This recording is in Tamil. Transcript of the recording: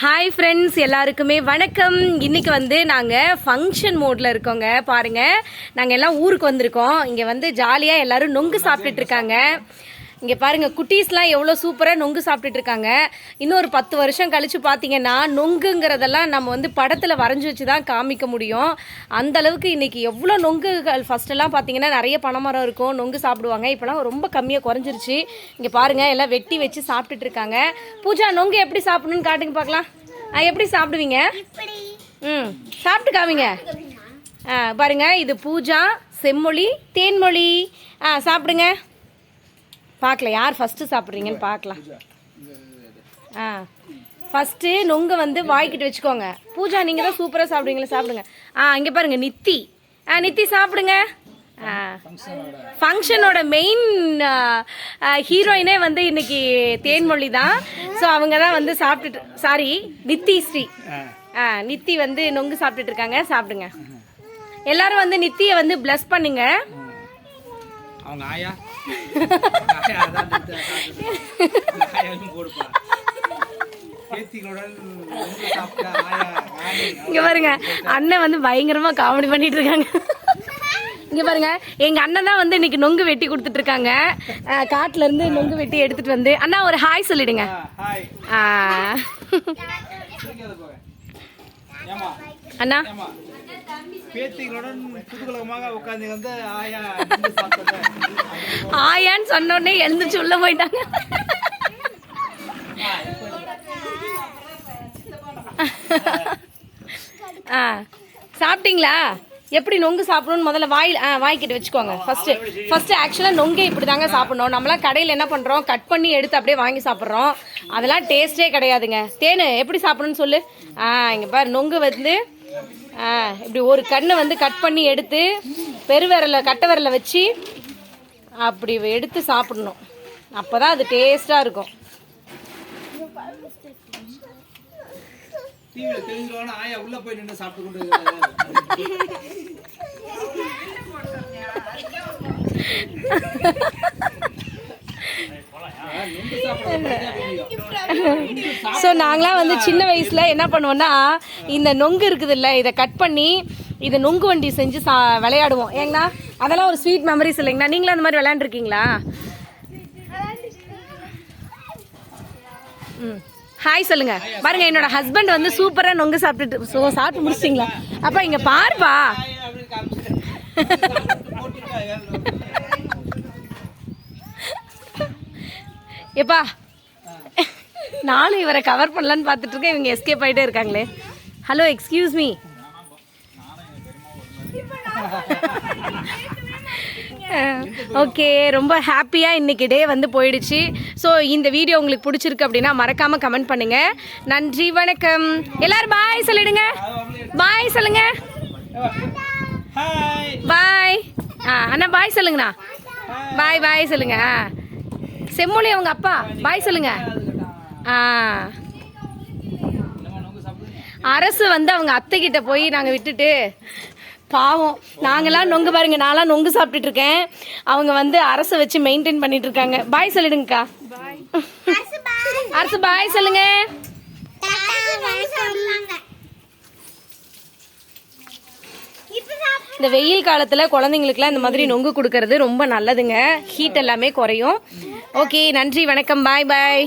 ஹாய் ஃப்ரெண்ட்ஸ் எல்லாருக்குமே வணக்கம். இன்றைக்கி வந்து நாங்கள் ஃபங்க்ஷன் மோடில் இருக்கோங்க. பாருங்கள் நாங்கள் எல்லாம் ஊருக்கு வந்திருக்கோம். இங்கே வந்து ஜாலியாக எல்லாரும் நொங்கு சாப்பிட்டுட்டு இருக்காங்க. இங்கே பாருங்கள் குட்டீஸ்லாம் எவ்வளோ சூப்பராக நொங்கு சாப்பிட்டுட்டு இருக்காங்க. இன்னும் ஒரு பத்து வருஷம் கழித்து பார்த்தீங்கன்னா நொங்குங்கிறதெல்லாம் நம்ம வந்து படத்தில் வரைஞ்சி வச்சு தான் காமிக்க முடியும். அந்த அளவுக்கு இன்னைக்கு எவ்வளோ நொங்குகள் ஃபஸ்ட்டெல்லாம் பார்த்தீங்கன்னா நிறைய பனைமரம் இருக்கும் நொங்கு சாப்பிடுவாங்க. இப்போலாம் ரொம்ப கம்மியாக குறைஞ்சிருச்சு. இங்கே பாருங்கள் எல்லாம் வெட்டி வச்சு சாப்பிட்டுட்டு இருக்காங்க. பூஜா நொங்கு எப்படி சாப்பிடணும்னு காட்டுங்க பார்க்கலாம் ஆ, எப்படி சாப்பிடுவீங்க? ம் சாப்பிட்டு காமிங்க. ஆ பாருங்க இது பூஜா செம்மொழி தேன்மொழி. ஆ சாப்பிடுங்க. பார்க்கல. யார் ஃபஸ்ட்டு சாப்பிட்றீங்கன்னு பார்க்கலாம். ஆ. ஃபஸ்ட்டு நொங்க வந்து வாய்க்கிட்டு வச்சுக்கோங்க. பூஜா நீங்கள் தான் சூப்பராக சாப்பிடுவீங்களா சாப்பிடுங்க. ஆ இங்கே பாருங்க நித்தி. ஆ நித்தி சாப்பிடுங்க. ஆ. ஃபங்க்ஷனோட மெயின் ஹீரோயினே வந்து இன்னைக்கு தேன்மொழி தான். ஸோ அவங்க தான் வந்து சாப்பிட்டுட்டு சாரி நித்தி ஸ்ரீ. ஆ நித்தி வந்து நொங்கு சாப்பிட்டுட்டு இருக்காங்க சாப்பிடுங்க. எல்லாரும் வந்து நித்தியை வந்து பிளஸ் பண்ணுங்க. அவங்க ஆயா? இங்க பாருங்க அண்ணன் வந்து பயங்கரமா காமெடி பண்ணிட்டு இருக்காங்க. இங்க பாருங்க எங்க அண்ணன் தான் வந்து இன்னைக்கு நொங்கு வெட்டி கொடுத்துட்டு இருக்காங்க. காட்டுல இருந்து நொங்கு வெட்டி எடுத்துட்டு வந்து. அண்ணா ஒரு ஹாய் சொல்லிடுங்க. அண்ணா. பேத்திகளுடன் குதூகலமாக உட்காந்து வந்து ஆயா ஆயான்னு சொன்ன எழுந்துச்சு உள்ள போயிட்டாங்க. ஆ சாப்பிட்டீங்களா? எப்படி நொங்கு சாப்பிடணும்னு முதல்ல வாயில் ஆ வாய்க்கிட்டு வச்சுக்கோங்க. ஃபர்ஸ்ட் ஃபர்ஸ்ட் ஆக்சுவலாக நொங்கே இப்படி தாங்க சாப்பிடணும். நம்மளாம் கடையில் என்ன பண்ணுறோம் கட் பண்ணி எடுத்து அப்படியே வாங்கி சாப்பிட்றோம். அதெல்லாம் டேஸ்டே கிடையாதுங்க. தேனு எப்படி சாப்பிடணும்னு சொல்லு? ஆ இங்கே பாரு நொங்கு வந்து இப்படி ஒரு கண்ணை வந்து கட் பண்ணி எடுத்து பெருவிரல கட்டை விரல வச்சு அப்படி எடுத்து சாப்பிடணும். அப்போ தான் அது டேஸ்ட்டாக இருக்கும். சாப்பிட்டு கொண்டு இருக்கிறாரு. ஆ, நொங்கு சாப்பிட முடியும் ஸோ நாங்களாம் வந்து சின்ன வயசில் என்ன பண்ணுவோம்னா இந்த நொங்கு இருக்குதுல்ல இதை கட் பண்ணி இதை நொங்கு வண்டி செஞ்சு சா விளையாடுவோம். ஏங்கண்ணா அதெல்லாம் ஒரு ஸ்வீட் மெமரிஸ் இல்லைங்கண்ணா. நீங்களும் அந்த மாதிரி விளையாண்டுருக்கீங்களா? ம். ஹாய் சொல்லுங்க. பாருங்க என்னோட ஹஸ்பண்ட் வந்து சூப்பரா நொங்கு சாப்பிட்டுட்டு ஸோ சாப்பிட்டு முடிச்சிங்களா அப்பா இங்க பாருப்பா எப்பா நானும் இவரை கவர் பண்ணலான்னு பார்த்துட்டு இருக்கேன் இவங்க எஸ்கேப் ஆகிட்டே இருக்காங்களே. ஹலோ எக்ஸ்கியூஸ் மீ ஓகே ரொம்ப ஹாப்பியாக இன்னைக்கு டே வந்து போயிடுச்சு. ஸோ இந்த வீடியோ உங்களுக்கு பிடிச்சிருக்கு அப்படின்னா மறக்காமல் கமெண்ட் பண்ணுங்க. நன்றி வணக்கம். எல்லாரும் பாய் சொல்லிடுங்க. பாய் சொல்லுங்க. பாய் ஆ அண்ணா பாய் சொல்லுங்கண்ணா. பாய் பாய் சொல்லுங்க. ஆ. செம்மொழி அவங்க அப்பா. பாய் சொல்லுங்க. ஆ அரசு வந்து அவங்க அத்தை கிட்ட போய் நாங்கள் விட்டுட்டு பாவம் நாங்களாம் நொங்கு பாருங்க நான்லாம் நொங்கு சாப்பிட்டுட்டு இருக்கேன் அவங்க வந்து அரசை வச்சு மெயின்டைன் பண்ணிட்டு இருக்காங்க பாய் சொல்லிடுங்கக்கா. அரசு பாய் சொல்லுங்க. இந்த வெயில் காலத்தில் குழந்தைங்களுக்குலாம் இந்த மாதிரி நொங்கு கொடுக்கறது ரொம்ப நல்லதுங்க. ஹீட் எல்லாமே குறையும். ஓகே நன்றி வணக்கம் பாய் பாய்